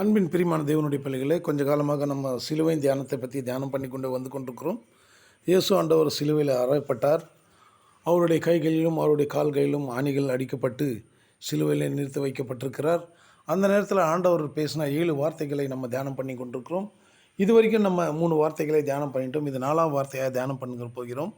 அன்பின் பிரிமான தேவனுடைய பிள்ளைகளே கொஞ்ச காலமாக நம்ம சிலுவை தியானத்தை பற்றி தியானம் பண்ணி கொண்டு வந்து கொண்டிருக்கிறோம். இயேசு ஆண்டவர் சிலுவையில் அறையப்பட்டார். அவருடைய கைகளிலும் அவருடைய கால்களிலும் ஆணிகள் அடிக்கப்பட்டு சிலுவையில் நிறுத்தி வைக்கப்பட்டிருக்கிறார். அந்த நேரத்தில் ஆண்டவர் பேசின ஏழு வார்த்தைகளை நம்ம தியானம் பண்ணி கொண்டிருக்கிறோம். இது வரைக்கும் நம்ம மூணு வார்த்தைகளை தியானம் பண்ணிட்டோம். இது நாலாம் வார்த்தையாக தியானம் பண்ணுங்க போகிறோம்.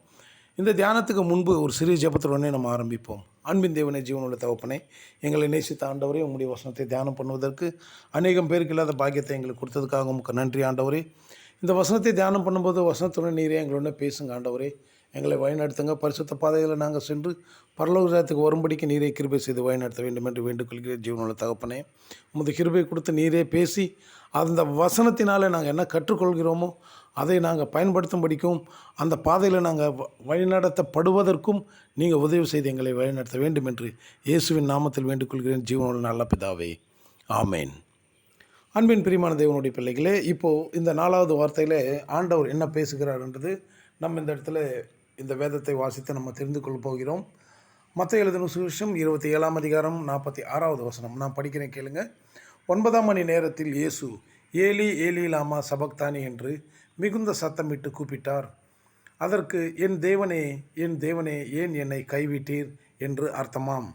இந்த தியானத்துக்கு முன்பு ஒரு சிறிய ஜெபத்துடனே நம்ம ஆரம்பிப்போம். அன்பின் தேவனை ஜீவனுள்ள தகப்பனை எங்களை நேசித்த ஆண்டவரே உங்களுடைய வசனத்தை தியானம் பண்ணுவதற்கு அநேகம் பேருக்கு இல்லாத பாக்கியத்தை எங்களுக்கு கொடுத்ததுக்காக உங்களுக்கு நன்றி ஆண்டவரே. இந்த வசனத்தை தியானம் பண்ணும்போது வசனத்துடன் நீரே எங்களோட பேசுங்க ஆண்டவரே. எங்களை வழிநடத்துங்க. பரிசுத்த பாதையில் நாங்கள் சென்று பரலோகத்துக்கு வரும்படிக்கு நீரே கிருபை செய்து வழிநடத்த வேண்டும் என்று வேண்டுகொள்கிற ஜீவனுள்ள தகப்பனே உமது கிருபை கொடுத்து நீரே பேசி அந்த வசனத்தினாலே நாங்கள் என்ன கற்றுக்கொள்கிறோமோ அதை நாங்கள் பயன்படுத்தும்படிக்கும் அந்த பாதையில் நாங்கள் வ- வழிநடத்தப்படுவதற்கும் நீங்கள் உதவி செய்து எங்களை வழிநடத்த வேண்டும் என்று இயேசுவின் நாமத்தில் வேண்டுகொள்கிறேன். ஜீவனுள்ள நல்ல பிதாவே ஆமேன். அன்பின் பிரியமான தேவனுடைய பிள்ளைகளே இப்போது இந்த நாலாவது வார்த்தையில் ஆண்டவர் என்ன பேசுகிறார்ன்றது நம்ம இந்த இடத்துல இந்த வேதத்தை வாசித்து நம்ம தெரிந்து கொள்ள போகிறோம். மற்ற எழுதின சுவிஷம் இருபத்தி ஏழாம் அதிகாரம் நாற்பத்தி ஆறாவது வசனம். நான் படிக்கிறேன் கேளுங்க. ஒன்பதாம் மணி நேரத்தில் இயேசு ஏலி ஏலி லாமா சபக்தானி என்று மிகுந்த சத்தமிட்டு கூப்பிட்டார். அதற்கு என் தேவனே என் தேவனே ஏன் என்னை கைவிட்டீர்? என்று அர்த்தமாம்.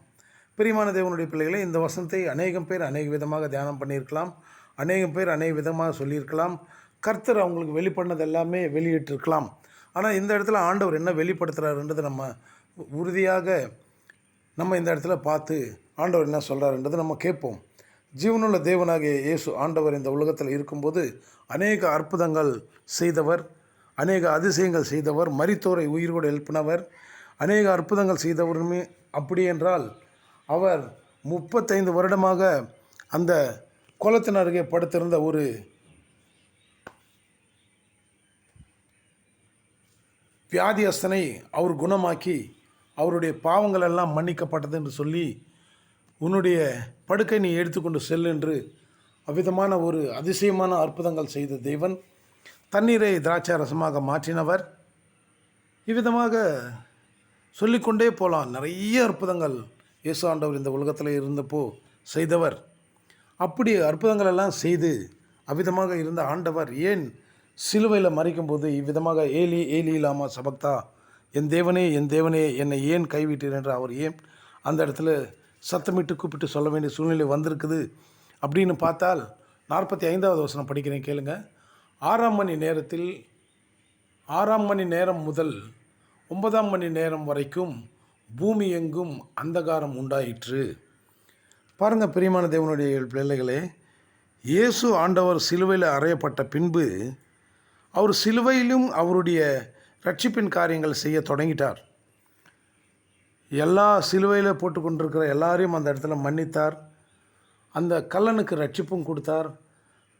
பிரியமான தேவனுடைய பிள்ளைகளே இந்த வசனத்தை அநேகம் பேர் அநேக விதமாக தியானம் பண்ணியிருக்கலாம். அநேகம் பேர் அநேக விதமாக சொல்லியிருக்கலாம். கர்த்தர் அவங்களுக்கு வெளிப்பண்ணது எல்லாமே வெளியிட்டிருக்கலாம். ஆனால் இந்த இடத்துல ஆண்டவர் என்ன வெளிப்படுத்துகிறாருன்றது நம்ம உறுதியாக நம்ம இந்த இடத்துல பார்த்து ஆண்டவர் என்ன சொல்கிறாருன்றது நம்ம கேட்போம். ஜீவனுள்ள தேவனாகிய இயேசு ஆண்டவர் இந்த உலகத்தில் இருக்கும்போது அநேக அற்புதங்கள் செய்தவர் அநேக அதிசயங்கள் செய்தவர் மரித்தோரை உயிரோடு எழுப்பினவர் அநேக அற்புதங்கள் செய்தவருமே அப்படி என்றால் அவர் முப்பத்தைந்து வருடமாக அந்த குளத்தின் அருகே படுத்திருந்த ஒரு வியாதியஸ்தனை அவர் குணமாக்கி அவருடைய பாவங்கள் எல்லாம் மன்னிக்கப்பட்டது என்று சொல்லி உன்னுடைய படுக்கை நீ எடுத்துக்கொண்டு செல் என்று அவ்விதமான ஒரு அதிசயமான அற்புதங்கள் செய்த தெய்வன் தண்ணீரை திராட்சை ரசமாக மாற்றினவர். இவ்விதமாக சொல்லிக்கொண்டே போகலாம் நிறைய அற்புதங்கள் இயேசு ஆண்டவர் இந்த உலகத்தில் இருந்தப்போ செய்தவர். அப்படி அற்புதங்கள் எல்லாம் செய்து அவ்விதமாக இருந்த ஆண்டவர் ஏன் சிலுவையில் மறைக்கும்போது இவ்விதமாக ஏலி ஏலி லாமா சபக்தா என் தேவனே என் தேவனே என்னை ஏன் கைவிட்டீர்? என்று அவர் ஏன் அந்த இடத்துல சத்தமிட்டு கூப்பிட்டு சொல்ல வேண்டிய சூழ்நிலை வந்திருக்குது அப்படின்னு பார்த்தால் நாற்பத்தி ஐந்தாவது வசனம் படிக்கிறேன் கேளுங்க. ஆறாம் மணி நேரத்தில் ஆறாம் மணி நேரம் முதல் ஒன்பதாம் மணி நேரம் வரைக்கும் பூமி எங்கும் அந்தகாரம் உண்டாயிற்று. பாருங்க பிரியமான தேவனுடைய பிள்ளைகளே இயேசு ஆண்டவர் சிலுவையில் அறையப்பட்ட பின்பு அவர் சிலுவையிலும் அவருடைய ரட்சிப்பின் காரியங்கள் செய்ய தொடங்கிட்டார். எல்லா சிலுவையில் போட்டுக்கொண்டிருக்கிற எல்லாரையும் அந்த இடத்துல மன்னித்தார். அந்த கல்லனுக்கு ரட்சிப்பும் கொடுத்தார்.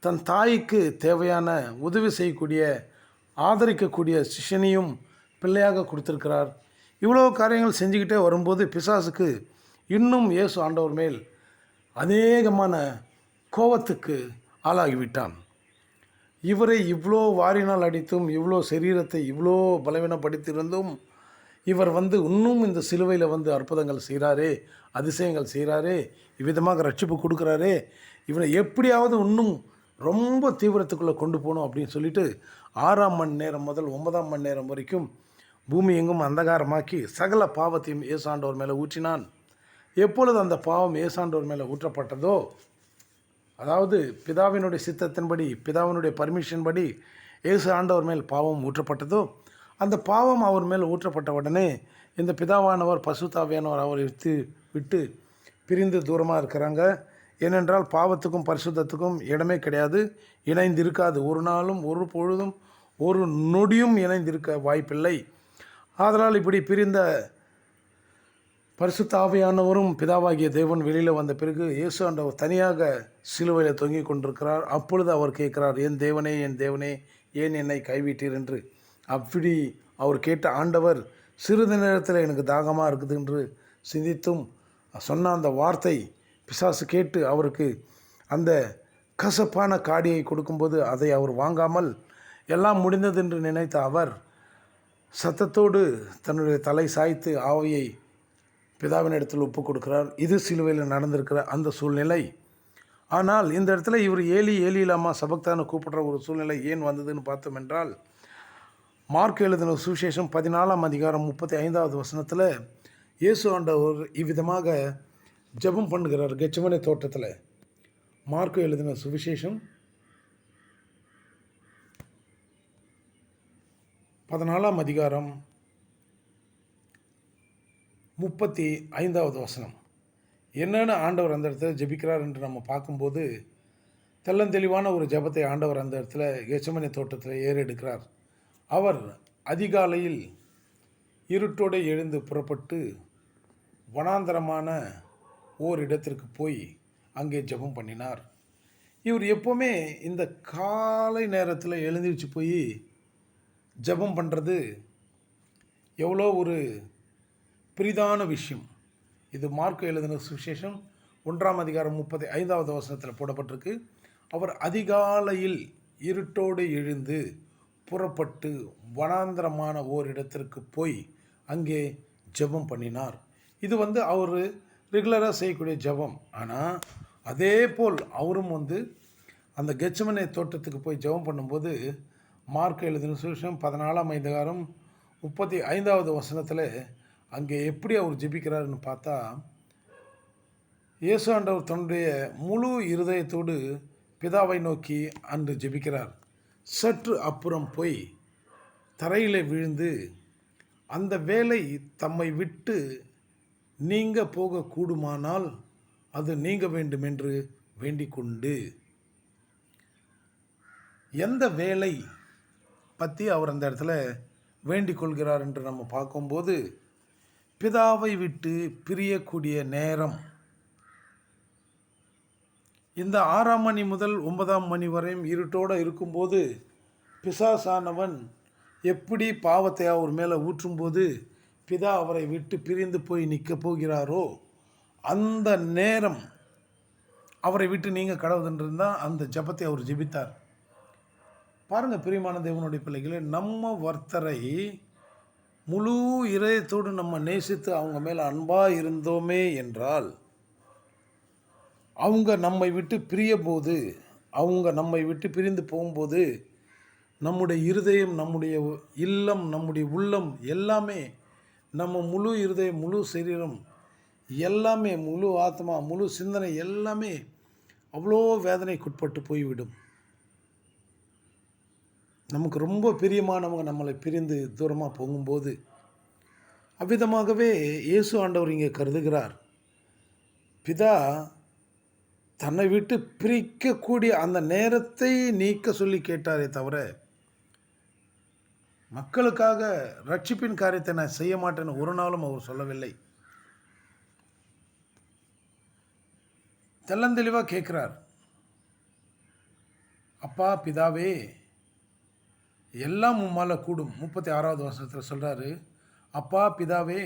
தன் தாய்க்கு தேவையான உதவி செய்யக்கூடிய ஆதரிக்கக்கூடிய சிஷ்யனையும் பிள்ளையாக கொடுத்துருக்கிறார். இவ்வளோ காரியங்கள் செஞ்சுக்கிட்டே வரும்போது பிசாசுக்கு இன்னும் இயேசு ஆண்டவர் மேல் அநேகமான கோபத்துக்கு ஆளாகிவிட்டான். இவரை இவ்வளோ வாரினால் அடித்தும் இவ்வளோ சரீரத்தை இவ்வளோ பலவீனப்படுத்தியிருந்தும் இவர் வந்து இன்னும் இந்த சிலுவையில் வந்து அற்புதங்கள் செய்கிறாரே அதிசயங்கள் செய்கிறாரே இவ்விதமாக ரட்சிப்பு கொடுக்குறாரே இவரை எப்படியாவது இன்னும் ரொம்ப தீவிரத்துக்குள்ளே கொண்டு போகணும் அப்படின்னு சொல்லிட்டு ஆறாம் மணி நேரம் முதல் ஒன்பதாம் மணி நேரம் வரைக்கும் பூமி எங்கும் அந்தகாரமாக்கி சகல பாவத்தையும் ஏசாண்டோர் மேலே ஊற்றினான். எப்பொழுது அந்த பாவம் ஏசாண்டோர் மேலே ஊற்றப்பட்டதோ அதாவது பிதாவினுடைய சித்தத்தின்படி பிதாவினுடைய பர்மிஷன் படி இயேசு ஆண்டவர் மேல் பாவம் ஊற்றப்பட்டதோ அந்த பாவம் அவர் மேல் ஊற்றப்பட்ட உடனே இந்த பிதாவானவர் பசுத்தாவியானவர் அவரை விட்டு விட்டு பிரிந்து தூரமாக இருக்கிறாங்க. ஏனென்றால் பாவத்துக்கும் பரிசுத்தத்துக்கும் இடமே கிடையாது இணைந்து இருக்காது ஒரு நாளும் ஒரு பொழுதும் ஒரு நொடியும் இணைந்திருக்க வாய்ப்பில்லை. ஆதலால் இப்படி பிரிந்த பரிசுத்த ஆவியானவரும் பிதாவாகிய தேவன் வெளியில் வந்த பிறகு இயேசு ஆண்டவர் தனியாக சிலுவையில் தொங்கிக் கொண்டிருக்கிறார். அப்பொழுது அவர் கேட்கிறார் என் தேவனே என் தேவனே ஏன் என்னை கைவிட்டீர்? என்று. அப்படி அவர் கேட்ட ஆண்டவர் சிறிது நேரத்தில் எனக்கு தாகமாக இருக்குது என்று சிந்தித்தும் சொன்ன அந்த வார்த்தை பிசாசு கேட்டு அவருக்கு அந்த கசப்பான காடியை கொடுக்கும்போது அதை அவர் வாங்காமல் எல்லாம் முடிந்தது என்று நினைத்த அவர் சத்தத்தோடு தன்னுடைய தலை சாய்த்து ஆவையை பிதாவின் இடத்தில் ஒப்பு கொடுக்கிறார். இது சிலுவையில் நடந்திருக்கிற அந்த சூழ்நிலை. ஆனால் இந்த இடத்துல இவர் ஏலி ஏலி இல்லாமல் சபக்தான கூப்பிடுற ஒரு சூழ்நிலை ஏன் வந்ததுன்னு பார்த்தோம் என்றால் மார்க் எழுதின சுவிசேஷம் பதினாலாம் அதிகாரம் முப்பத்தி ஐந்தாவது வசனத்தில் இயேசு ஆண்டவர் இவ்விதமாக ஜெபம் பண்ணுகிறார் கெச்சமனை தோட்டத்தில். மார்க் எழுதின சுவிசேஷம் பதினாலாம் அதிகாரம் முப்பத்தி ஐந்தாவது வசனம். என்னென்னு ஆண்டவர் அந்த இடத்துல ஜெபிக்கிறார் என்று நம்ம பார்க்கும்போது தெள்ளந்தெளிவான ஒரு ஜெபத்தை ஆண்டவர் அந்த இடத்துல எச்சமனை தோட்டத்தில் ஏறெடுக்கிறார். அவர் அதிகாலையில் இருட்டோடு எழுந்து புறப்பட்டு வனாந்தரமான ஓர் இடத்திற்கு போய் அங்கே ஜெபம் பண்ணினார். இவர் எப்போவுமே இந்த காலை நேரத்தில் எழுந்திருச்சு போய் ஜெபம் பண்ணுறது எவ்வளோ ஒரு பிரிதான விஷயம். இது மார்க் எழுதின சுவிசேஷம் ஒன்றாம் அதிகாரம் முப்பத்தி ஐந்தாவது வசனத்தில் போடப்பட்டிருக்கு. அவர் அதிகாலையில் இருட்டோடு எழுந்து புறப்பட்டு வனாந்திரமான ஓரிடத்திற்கு போய் அங்கே ஜெபம் பண்ணினார். இது வந்து அவர் ரெகுலராக செய்யக்கூடிய ஜெபம். ஆனால் அதே போல் அவரும் வந்து அந்த கெச்சமனை தோட்டத்துக்கு போய் ஜெபம் பண்ணும்போது மார்க் எழுதின சுவிசேஷம் பதினாலாம் ஐந்தகாரம் முப்பத்தி ஐந்தாவது வசனத்தில் அங்கே எப்படி அவர் ஜெபிக்கிறாருன்னு பார்த்தா இயேசு ஆண்டவர் தன்னுடைய முழு இருதயத்தோடு பிதாவை நோக்கி அன்று ஜெபிக்கிறார். சற்று அப்புறம் போய் தரையில் விழுந்து அந்த வேலை தம்மை விட்டு நீங்க போக கூடுமானால் அது நீங்க வேண்டும் என்று வேண்டிக் கொண்டு எந்த வேலை பற்றி அவர் அந்த இடத்துல வேண்டிக் கொள்கிறார் என்று நம்ம பார்க்கும்போது பிதாவை விட்டு பிரியக்கூடிய நேரம். இந்த ஆறாம் மணி முதல் ஒன்பதாம் மணி வரையும் இருட்டோடு இருக்கும்போது பிசாசானவன் எப்படி பாவத்தை அவர் மேலே ஊற்றும்போது பிதா அவரை விட்டு பிரிந்து போய் நிற்கப் போகிறாரோ அந்த நேரம் அவரை விட்டு நீங்கள் கடவுதுன்றிருந்தால் அந்த ஜபத்தை அவர் ஜெபித்தார். பாருங்கள் பிரியமான தேவனுடைய பிள்ளைகளே நம்ம வர்த்தரை முழு இதயத்தோடு நம்ம நேசித்து அவங்க மேலே அன்பாக இருந்தோமே என்றால் அவங்க நம்மை விட்டு பிரிய போது அவங்க நம்மை விட்டு பிரிந்து போகும்போது நம்முடைய இருதயம் நம்முடைய இல்லம் நம்முடைய உள்ளம் எல்லாமே நம்ம முழு இருதயம் முழு சரீரம் எல்லாமே முழு ஆத்மா முழு சிந்தனை எல்லாமே அவ்வளோ வேதனைக்குட்பட்டு போய்விடும். நமக்கு ரொம்ப பிரியமானவங்க நம்மளை பிரிந்து தூரமாக போகும்போது அவ்விதமாகவே இயேசு ஆண்டவர் இங்கே கருதுகிறார். பிதா தன்னை விட்டு பிரிக்கக்கூடிய அந்த நேரத்தை நீக்க சொல்லி கேட்டாரே தவிர மக்களுக்காக ரட்சிப்பின் காரியத்தை நான் செய்ய மாட்டேன்னு ஒரு நாளும் அவர் சொல்லவில்லை. தெல்லந்தெளிவாக கேட்குறார். அப்பா பிதாவே எல்லாம் உம்மால் கூடும். முப்பத்தி ஆறாவது வருஷத்தில் சொல்கிறாரு அப்பா பிதாவே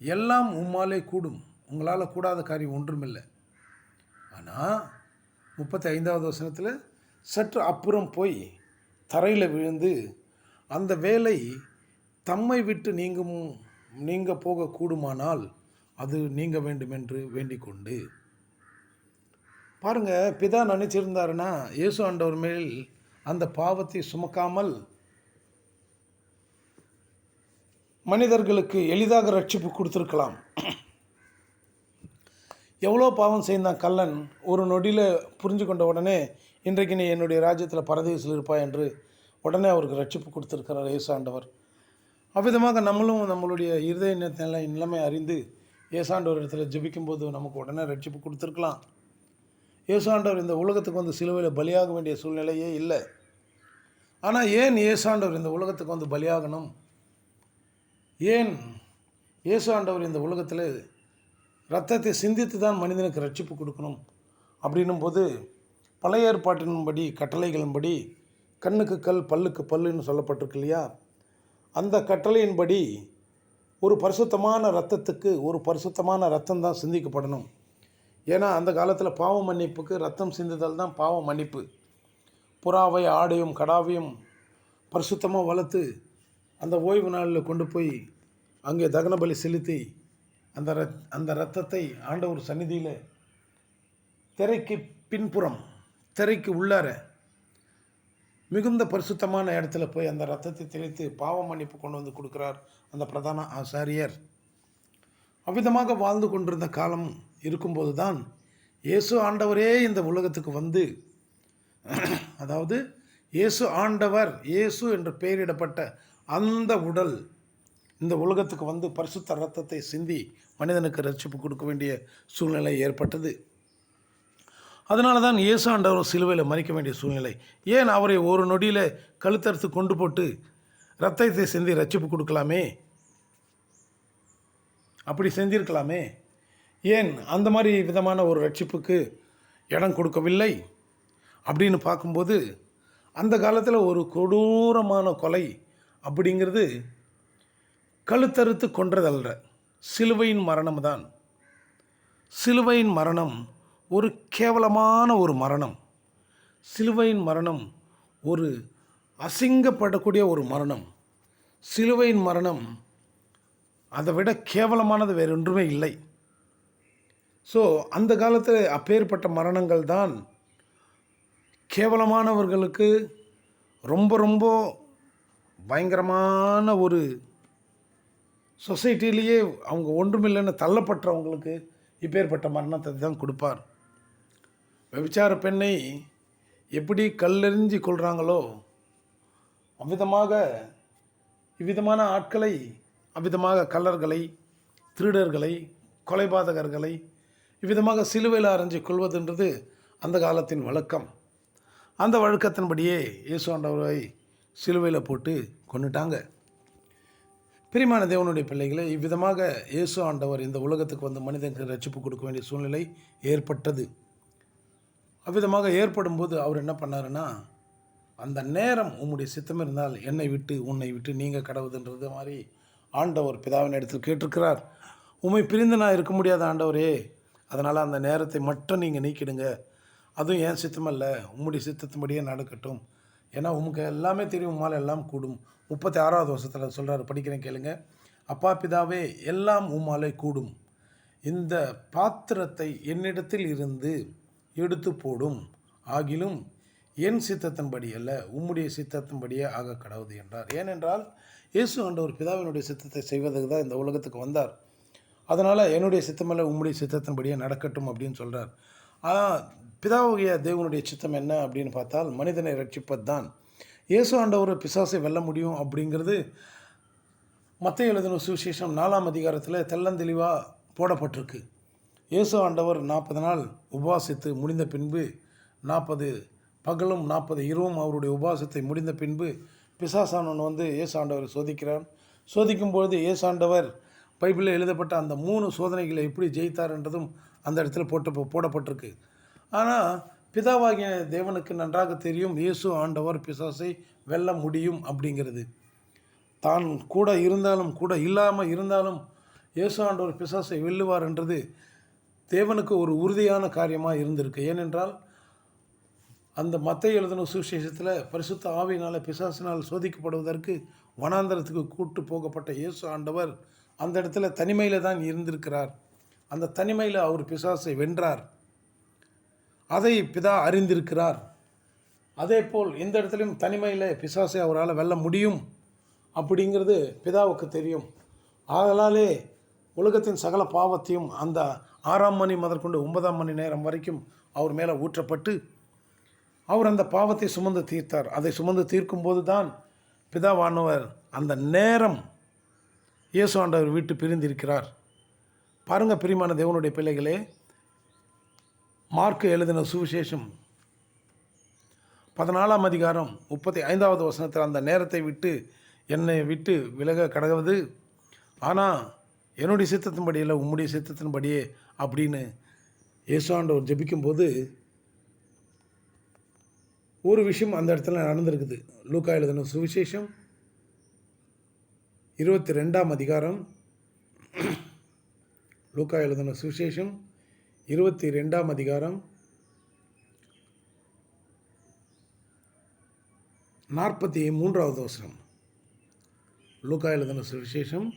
எல்லாம் உம்மாலே கூடும். உங்களால் கூடாத காரியம் ஒன்றுமில்லை. ஆனால் முப்பத்தி ஐந்தாவது வசனத்தில் சற்று அப்புறம் போய் தரையில் விழுந்து அந்த வேலை தம்மை விட்டு நீங்கும் நீங்க போக கூடுமானால் அது நீங்க வேண்டும் என்று வேண்டிக் கொண்டு பாருங்கள் பிதா நினச்சிருந்தாருன்னா இயேசு ஆண்டவர் மேல் அந்த பாவத்தை சுமக்காமல் மனிதர்களுக்கு எளிதாக ரட்சிப்பு கொடுத்துருக்கலாம். எவ்வளோ பாவம் செய்தான் கல்லன் ஒரு நொடியில் புரிஞ்சு கொண்ட உடனே இன்றைக்கு நீ என்னுடைய ராஜ்யத்தில் பரதேசில் இருப்பாய் என்று உடனே அவருக்கு ரட்சிப்பு கொடுத்துருக்கிறார் ஏசாண்டவர் அவ்விதமாக நம்மளும் நம்மளுடைய இருதய நிலை நிலைமை அறிந்து ஏசாண்டவர் இடத்துல ஜெபிக்கும்போது நமக்கு உடனே ரட்சிப்பு கொடுத்துருக்கலாம். ஏசாண்டவர் இந்த உலகத்துக்கு வந்து சிலுவையில் பலியாக வேண்டிய சூழ்நிலையே இல்லை. ஆனால் ஏன் ஏசாண்டவர் இந்த உலகத்துக்கு வந்து பலியாகணும்? ஏன் ஏசாண்டவர் இந்த உலகத்தில் ரத்தத்தை சிந்தித்து தான் மனிதனுக்கு ரட்சிப்பு கொடுக்கணும்? அப்படின்னும் போது பழைய ஏற்பாட்டின்படி கட்டளைகளின்படி கண்ணுக்கு கல் பல்லுக்கு பல்லுன்னு சொல்லப்பட்டிருக்கு இல்லையா? அந்த கட்டளையின்படி ஒரு பரிசுத்தமான ரத்தத்துக்கு ஒரு பரிசுத்தமான ரத்தம் தான் சிந்திக்கப்படணும். ஏன்னா அந்த காலத்தில் பாவ மன்னிப்புக்கு ரத்தம் சிந்துதல் தான் பாவ மன்னிப்பு. புறாவை ஆடையும் கடாவையும் பரிசுத்தமாக வளர்த்து அந்த ஓய்வு நாளில் கொண்டு போய் அங்கே தகன பலி செலுத்தி அந்த ரத் அந்த ரத்தத்தை ஆண்டவர் சந்நிதியில் திரைக்கு பின்புறம் திரைக்கு உள்ளார மிகுந்த பரிசுத்தமான இடத்துல போய் அந்த ரத்தத்தை தெளித்து பாவ மன்னிப்பு கொண்டு வந்து கொடுக்குறார் அந்த பிரதான ஆசாரியர். அவ்விதமாக வாழ்ந்து கொண்டிருந்த காலம் இருக்கும்போது தான் இயேசு ஆண்டவரே இந்த உலகத்துக்கு வந்து அதாவது இயேசு ஆண்டவர் இயேசு என்று பெயரிடப்பட்ட அந்த உடல் இந்த உலகத்துக்கு வந்து பரிசுத்த ரத்தத்தை சிந்தி மனிதனுக்கு ரட்சிப்பு கொடுக்க வேண்டிய சூழ்நிலை ஏற்பட்டது. அதனால தான் இயேசு ஆண்டவர் சிலுவையில் மறிக்க வேண்டிய சூழ்நிலை. ஏன் அவரை ஒரு நொடியில் கழுத்தறுத்து கொண்டு போட்டு ரத்தத்தை சிந்தி ரட்சிப்பு கொடுக்கலாமே? அப்படி செஞ்சிருக்கலாமே. ஏன் அந்த மாதிரி விதமான ஒரு ரட்சிப்புக்கு இடம் கொடுக்கவில்லை? அப்படின்னு பார்க்கும்போது அந்த காலத்தில் ஒரு கொடூரமான கொலை அப்படிங்கிறது கழுத்தறுத்து கொன்றதல்ல. சிலுவையின் மரணம் தான் சிலுவையின் மரணம் ஒரு கேவலமான ஒரு மரணம். சிலுவையின் மரணம் ஒரு அசிங்கப்படக்கூடிய ஒரு மரணம். சிலுவையின் மரணம் அதை விட கேவலமானது வேறு ஒன்றுமே இல்லை. ஸோ அந்த காலத்தில் அப்பேற்பட்ட மரணங்கள் தான் கேவலமானவர்களுக்கு ரொம்ப ரொம்ப பயங்கரமான ஒரு சொசைட்டிலேயே அவங்க ஒன்றுமில்லைன்னு தள்ளப்பட்டவங்களுக்கு இப்பேற்பட்ட மரணத்தை தான் கொடுப்பார். விபச்சார பெண்ணை எப்படி கல்லெறிஞ்சு கொள்கிறாங்களோ அவ்விதமாக இவ்விதமான ஆட்களை அவ்விதமாக கல்லர்களை திருடர்களை கொலைபாதகர்களை இவ்விதமாக சிலுவையில் அரைஞ்சு கொள்வதுன்றது அந்த காலத்தின் வழக்கம். அந்த வழக்கத்தின்படியே இயேசு ஆண்டவரை சிலுவையில் போட்டு கொண்டுட்டாங்க பிரிமான தேவனுடைய பிள்ளைகளை இவ்விதமாக இயேசு ஆண்டவர் இந்த உலகத்துக்கு வந்து மனிதனுக்கு ரட்சிப்பு கொடுக்க வேண்டிய சூழ்நிலை ஏற்பட்டது. அவ்விதமாக ஏற்படும்போது அவர் என்ன பண்ணாருன்னா அந்த நேரம் உம்முடைய சித்தம் இருந்தால் என்னை விட்டு உன்னை விட்டு நீங்கள் கடவுதுன்றது மாதிரி ஆண்டவர் பிதாவின் இடத்தில் கேட்டிருக்கிறார். உண்மை பிரிந்து நான் இருக்க முடியாத ஆண்டவரே அதனால் அந்த நேரத்தை மட்டும் நீங்கள் நீக்கிடுங்க. அதுவும் ஏன் சித்தமல்ல? உம்முடைய சித்தத்தின்படியே நடக்கட்டும். ஏன்னா உமக்கு எல்லாமே தெரியும் உம்மால் எல்லாம் கூடும். முப்பத்தி ஆறாவது வருஷத்தில் சொல்கிறார் படிக்கிறேன் கேளுங்க. அப்பா பிதாவே எல்லாம் உம்மாலே கூடும். இந்த பாத்திரத்தை என்னிடத்தில் இருந்து எடுத்து போடும். ஆகிலும் என் சித்தத்தின்படி அல்ல உம்முடைய சித்தத்தின்படியே ஆக கடவுது என்றார். ஏனென்றால் இயேசு ஆண்டவர் பிதாவினுடைய சித்தத்தை செய்வதற்கு தான் இந்த உலகத்துக்கு வந்தார். அதனால் என்னுடைய சித்தமல்ல உம்முடைய சித்தத்தின்படியே நடக்கட்டும் அப்படின்னு சொல்கிறார் ஆனால் பிதாவுடைய தேவனுடைய சித்தம் என்ன அப்படின்னு பார்த்தால் மனிதனை ரட்சிப்பது தான் இயேசு ஆண்டவர் பிசாசை வெல்ல முடியும் அப்படிங்கிறது மத்திய எழுதின சுவிசேஷம் நாலாம் அதிகாரத்தில் தெள்ளந்தெளிவாக போடப்பட்டிருக்கு. இயேசு ஆண்டவர் நாற்பது நாள் உபவாசித்து முடிந்த பின்பு நாற்பது பகலும் நாற்பது இரவும் அவருடைய உபவாசத்தை முடிந்த பின்பு பிசாசானவன் வந்து இயேசு சோதிக்கிறான் சோதிக்கும்பொழுது ஏசாண்டவர் இயேசு ஆண்டவர் பைபிளில் எழுதப்பட்ட அந்த மூணு சோதனைகளை எப்படி ஜெயித்தார் என்றதும் அந்த இடத்துல போட்டு போடப்பட்டிருக்கு. ஆனால் பிதாவாகிய தேவனுக்கு நன்றாக தெரியும் இயேசு ஆண்டவர் பிசாசை வெல்ல முடியும் அப்படிங்கிறது. தான் கூட இருந்தாலும் கூட இல்லாமல் இருந்தாலும் இயேசு ஆண்டவர் பிசாசை வெல்லுவார் என்றது தேவனுக்கு ஒரு உறுதியான காரியமாக இருந்திருக்கு. ஏனென்றால் அந்த மத்தை எழுதின சுவிசேஷத்தில் பரிசுத்த ஆவியினால் பிசாசினால் சோதிக்கப்படுவதற்கு வனாந்தரத்துக்கு கூட்டு போகப்பட்ட இயேசு ஆண்டவர் அந்த இடத்துல தனிமையில் தான் இருந்திருக்கிறார். அந்த தனிமையில் அவர் பிசாசை வென்றார். அதை பிதா அறிந்திருக்கிறார். அதே போல் இந்த இடத்துலையும் தனிமையில் பிசாசை அவரால் வெல்ல முடியும் அப்படிங்கிறது பிதாவுக்கு தெரியும். ஆதலாலே உலகத்தின் சகல பாவத்தையும் அந்த ஆறாம் மணி முதற்கொண்டு ஒன்பதாம் மணி நேரம் வரைக்கும் அவர் மேலே ஊற்றப்பட்டு அவர் அந்த பாவத்தை சுமந்து தீர்த்தார். அதை சுமந்து தீர்க்கும்போது தான் பிதாவானவர் அந்த நேரம் இயேசு ஆண்டவர் வீட்டு பிரிந்திருக்கிறார். பாருங்க பிரிமான தேவனுடைய பிள்ளைகளே மார்க்கு எழுதின சுவிசேஷம் பதினாலாம் அதிகாரம் முப்பத்தி ஐந்தாவது வசனத்தில் அந்த நேரத்தை விட்டு என்னை விட்டு விலக கடவுது. ஆனால் என்னுடைய சித்தத்தின்படி இல்லை உம்முடைய சித்தத்தின்படியே அப்படின்னு இயேசுவாண்டவர் ஜெபிக்கும்போது ஒரு விஷயம் அந்த இடத்துல நடந்திருக்குது. லூக்கா எழுதின சுவிசேஷம் இருபத்தி ரெண்டாம் அதிகாரம். லூக்கா எழுதின சுவிசேஷம் இருபத்தி ரெண்டாம் அதிகாரம். நாற்பத்தி மூன்றாவது வசனம். லூக்கா எழுதின சுவிசேஷம்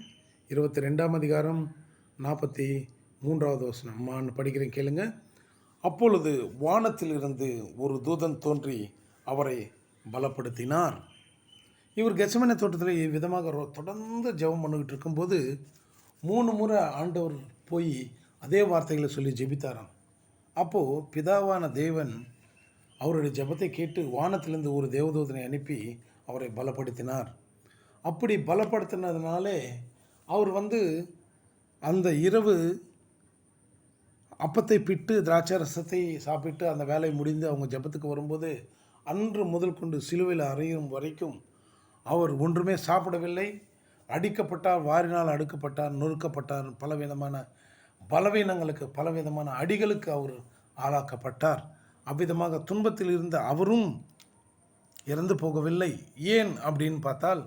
இருபத்தி ரெண்டாம் அதிகாரம் நாற்பத்தி மூன்றாவது வசனம். நான் படிக்கிறேன் கேளுங்கள் அப்பொழுது வானத்திலிருந்து ஒரு தூதன் தோன்றி அவரை பலப்படுத்தினார். இவர் கெச்சமனை தோட்டத்தில் இவ்விதமாக தொடர்ந்து ஜெபம் பண்ணிக்கிட்டு இருக்கும்போது மூணு முறை ஆண்டவர் போய் அதே வார்த்தைகளை சொல்லி ஜெபித்தாராம். அப்போது பிதாவான தேவன் அவருடைய ஜெபத்தை கேட்டு வானத்திலிருந்து ஒரு தேவதூதனை அனுப்பி அவரை பலப்படுத்தினார். அப்படி பலப்படுத்தினதுனாலே அவர் வந்து அந்த இரவு அப்பத்தை பிட்டு திராட்சை ரசத்தை சாப்பிட்டு அந்த வேலை முடிந்து அவங்க ஜெபத்துக்கு வரும்போது அன்று முதல் கொண்டு சிலுவையில் அறையும் வரைக்கும் அவர் ஒன்றுமே சாப்பிடவில்லை. அடிக்கப்பட்டார் வாரினால் அடுக்கப்பட்டார் நொறுக்கப்பட்டார். பலவிதமான பலவீனங்களுக்கு பலவிதமான அடிகளுக்கு அவர் ஆளாக்கப்பட்டார். அவ்விதமாக துன்பத்தில் இருந்த அவரும் இறந்து போகவில்லை. ஏன் அப்படின்னு பார்த்தால்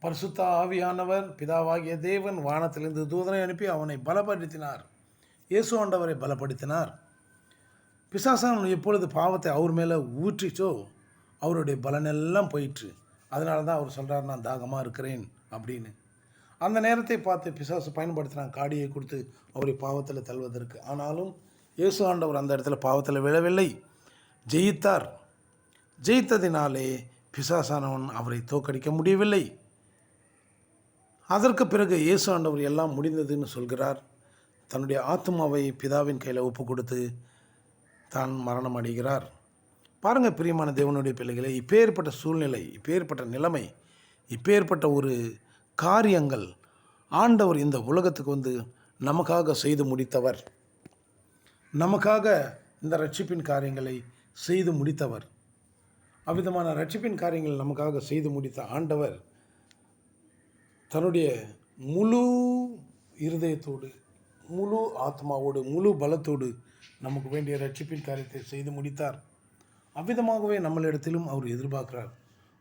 பரிசுத்த ஆவியானவர் பிதாவாகிய தேவன் வானத்திலிருந்து தூதனை அனுப்பி அவனை பலப்படுத்தினார். இயேசு ஆண்டவரை பலப்படுத்தினார். பிசாசான் எப்பொழுது பாவத்தை அவர் மேலே ஊற்றிச்சோ அவருடைய பலனெல்லாம் போயிற்று. அதனால தான் அவர் சொல்கிறார் நான் தாகமாக இருக்கிறேன் அப்படின்னு. அந்த நேரத்தை பார்த்து பிசாசு பயன்படுத்தினான் காடியை கொடுத்து அவரை பாவத்தில் தள்ளுவதற்கு. ஆனாலும் இயேசு ஆண்டவர் அந்த இடத்துல பாவத்தில் விழவில்லை. ஜெயித்தார். ஜெயித்ததினாலே பிசாசானவன் அவரை தோக்கடிக்க முடியவில்லை. அதற்கு பிறகு இயேசு ஆண்டவர் எல்லாம் முடிந்ததுன்னு சொல்கிறார். தன்னுடைய ஆத்மாவை பிதாவின் கையில் ஒப்பு கொடுத்து தான் மரணம் அடைகிறார். பாருங்கள் பிரியமான தேவனுடைய பிள்ளைகளை இப்பேற்பட்ட சூழ்நிலை இப்பேற்பட்ட நிலைமை இப்பேற்பட்ட ஒரு காரியங்கள் ஆண்டவர் இந்த உலகத்துக்கு வந்து நமக்காக செய்து முடித்தவர். நமக்காக இந்த ரட்சிப்பின் காரியங்களை செய்து முடித்தவர். அவ்விதமான ரட்சிப்பின் காரியங்கள் நமக்காக செய்து முடித்த ஆண்டவர் தன்னுடைய முழு இருதயத்தோடு முழு ஆத்மாவோடு முழு பலத்தோடு நமக்கு வேண்டிய ரட்சிப்பின் காரியத்தை செய்து முடித்தார். அவ்விதமாகவே நம்மளிடத்திலும் அவர் எதிர்பார்க்கிறார்.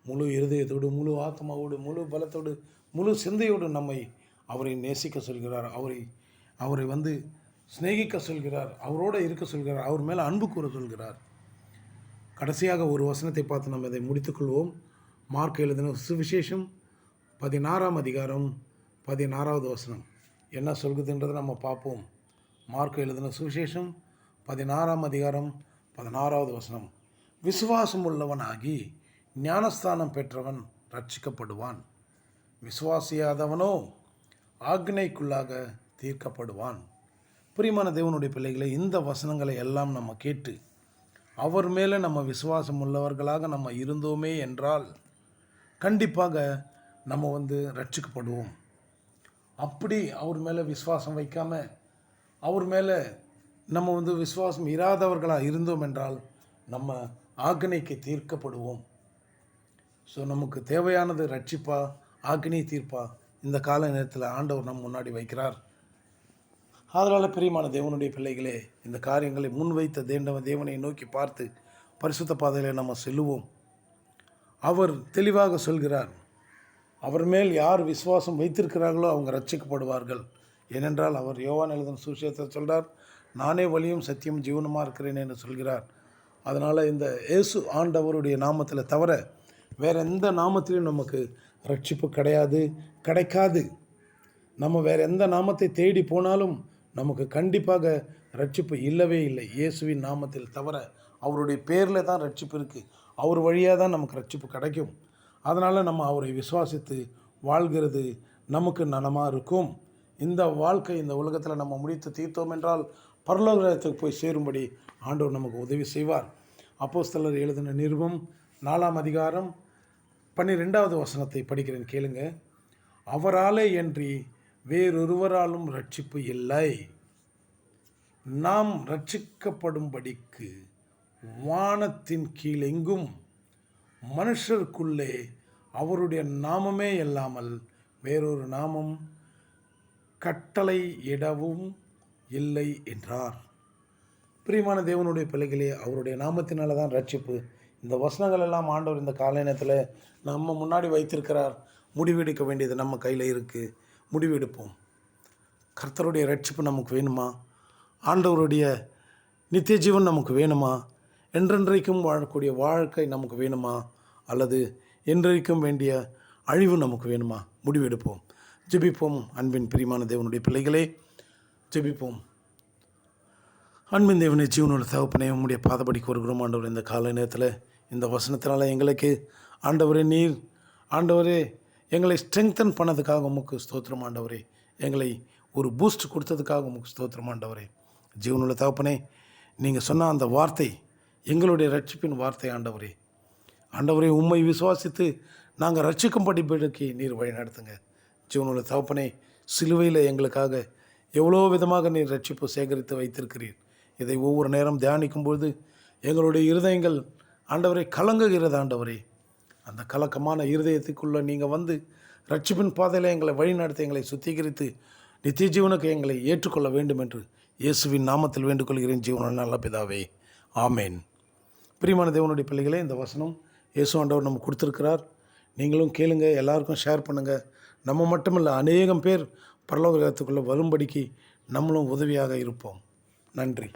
முழு இருதயத்தோடு முழு ஆத்மாவோடு முழு பலத்தோடு முழு சிந்தையோடு நம்மை அவரை நேசிக்க சொல்கிறார். அவரை அவரை வந்து சிநேகிக்க சொல்கிறார். அவரோடு இருக்க சொல்கிறார். அவர் மேலே அன்பு கூற சொல்கிறார். கடைசியாக ஒரு வசனத்தை பார்த்து நம்ம இதை முடித்துக்கொள்வோம் மார்க் எழுதின சுவிசேஷம் பதினாறாம் அதிகாரம் பதினாறாவது வசனம். என்ன சொல்குதுன்றதை நம்ம பார்ப்போம் மார்க் எழுதின சுவிசேஷம் பதினாறாம் அதிகாரம் பதினாறாவது வசனம். விசுவாசம் உள்ளவனாகி ஞானஸ்தானம் பெற்றவன் ரட்சிக்கப்படுவான் விசுவாசியாதவனோ ஆக்னைக்குள்ளாக தீர்க்கப்படுவான். பிரியமான தேவனுடைய பிள்ளைகளை இந்த வசனங்களை எல்லாம் நம்ம கேட்டு அவர் மேலே நம்ம விசுவாசம் உள்ளவர்களாக நம்ம இருந்தோமே என்றால் கண்டிப்பாக நம்ம வந்து ரட்சிக்கப்படுவோம் அப்படி அவர் மேலே விசுவாசம் வைக்காமல் அவர் மேலே நம்ம வந்து விசுவாசம் இராதவர்களாக இருந்தோம் என்றால் நம்ம ஆக்னைக்கு தீர்க்கப்படுவோம். ஸோ நமக்கு தேவையானது ரட்சிப்பா ஆக்னி தீர்ப்பா இந்த கால நேரத்தில் ஆண்டவர் நம் முன்னாடி வைக்கிறார். அதனால் பிரியமான தேவனுடைய பிள்ளைகளே இந்த காரியங்களை முன்வைத்த தேண்டவ தேவனை நோக்கி பார்த்து பரிசுத்த பாதையில் நம்ம செல்லுவோம். அவர் தெளிவாக சொல்கிறார் அவர் மேல் யார் விசுவாசம் வைத்திருக்கிறார்களோ அவங்க ரட்சிக்கப்படுவார்கள் ஏனென்றால் அவர் யோவான் எழுதும் சுவிசேஷத்தை சொல்கிறார் நானே வழியும் சத்தியம் ஜீவனமாக இருக்கிறேன் என்று சொல்கிறார். அதனால் இந்த இயேசு ஆண்டவருடைய நாமத்தில் தவிர வேற எந்த நாமத்திலையும் நமக்கு ரட்சிப்பு கிடையாது கிடைக்காது. நம்ம வேறு எந்த நாமத்தை தேடி போனாலும் நமக்கு கண்டிப்பாக ரட்சிப்பு இல்லவே இல்லை. இயேசுவின் நாமத்தில் தவிர அவருடைய பேரில் தான் ரட்சிப்பு இருக்குது அவர் வழியாக தான் நமக்கு ரட்சிப்பு கிடைக்கும். அதனால் நம்ம அவரை விசுவாசித்து வாழ்கிறது நமக்கு நலமாக இருக்கும். இந்த வாழ்க்கை இந்த உலகத்தில் நம்ம முடித்து தீர்த்தோம் என்றால் பரலோகத்துக்கு போய் சேரும்படி ஆண்டவர் நமக்கு உதவி செய்வார். அப்போஸ்தலர் எழுதின நிருபம் நாலாம் அதிகாரம் பன்னிரெண்டாவது வசனத்தை படிக்கிறேன் கேளுங்க. அவராலே என்று வேறொருவராலும் ரட்சிப்பு இல்லை. நாம் ரட்சிக்கப்படும்படிக்கு வானத்தின் கீழெங்கும் மனுஷருக்குள்ளே அவருடைய நாமமே இல்லாமல் வேறொரு நாமம் கட்டளை இடவும் இல்லை என்றார். பிரியமான தேவனுடைய பிள்ளைகளே அவருடைய நாமத்தினால தான் ரட்சிப்பு இந்த வசனங்கள் எல்லாம் ஆண்டவர் இந்த கால நேரத்தில் நம்ம முன்னாடி வைத்திருக்கிறார். முடிவெடுக்க வேண்டியது நம்ம கையில் இருக்குது முடிவெடுப்போம். கர்த்தருடைய ரட்சிப்பு நமக்கு வேணுமா? ஆண்டவருடைய நித்திய ஜீவன் நமக்கு வேணுமா? என்றென்றைக்கும் வாழக்கூடிய வாழ்க்கை நமக்கு வேணுமா? அல்லது என்றைக்கும் வேண்டிய அழிவு நமக்கு வேணுமா? முடிவெடுப்போம். ஜெபிப்போம் அன்பின் பிரியமான தேவனுடைய பிள்ளைகளே. ஜெபிப்போம். அன்பின் தேவனை ஜீவனோட தகப்பனே உம்முடைய பாதபடிக்கு வருகிறோம் ஆண்டவர் இந்த காலை நேரத்தில் இந்த வசனத்தினால் எங்களுக்கு ஆண்டவரே நீர் ஆண்டவரே எங்களை ஸ்ட்ரெங்தன் பண்ணதுக்காக உமக்கு ஸ்தோத்திரம். ஆண்டவரே எங்களை ஒரு பூஸ்ட் கொடுத்ததுக்காக உமக்கு ஸ்தோத்திரம். ஆண்டவரே ஜீவனுள்ள தகப்பனே நீங்கள் சொன்ன அந்த வார்த்தை எங்களுடைய ரட்சிப்பின் வார்த்தை ஆண்டவரே. ஆண்டவரே உம்மை விசுவாசித்து நாங்கள் ரட்சிக்கும்படிப்படிக்கு நீர் வழி நடத்துங்க. ஜீவனுள்ள தகப்பனே சிலுவையில் எங்களுக்காக எவ்வளோ விதமாக நீர் ரட்சிப்பு சேகரித்து வைத்திருக்கிறீர். இதை ஒவ்வொரு நேரம் தியானிக்கும்பொழுது எங்களுடைய இருதயங்கள் ஆண்டவரை கலங்குகிறது ஆண்டவரே. அந்த கலக்கமான இருதயத்துக்குள்ளே நீங்கள் வந்து ரட்சிப்பின் பாதையில் எங்களை வழிநடத்தி எங்களை சுத்திகரித்து நித்திய ஜீவனுக்கு எங்களை ஏற்றுக்கொள்ள வேண்டும் என்று இயேசுவின் நாமத்தில் வேண்டுகொள்கிறேன். ஜீவன நல்ல பிதாவே. ஆமேன். பிரியமான தேவனுடைய பிள்ளைகளே இந்த வசனம் இயேசு ஆண்டவர் நம்ம கொடுத்துருக்கிறார். நீங்களும் கேளுங்க எல்லாருக்கும் ஷேர் பண்ணுங்கள் நம்ம மட்டும் இல்லை அநேகம் பேர் பரலோகத்துக்குள்ளே வரும்படிக்கு நம்மளும் உதவியாக இருப்போம். நன்றி.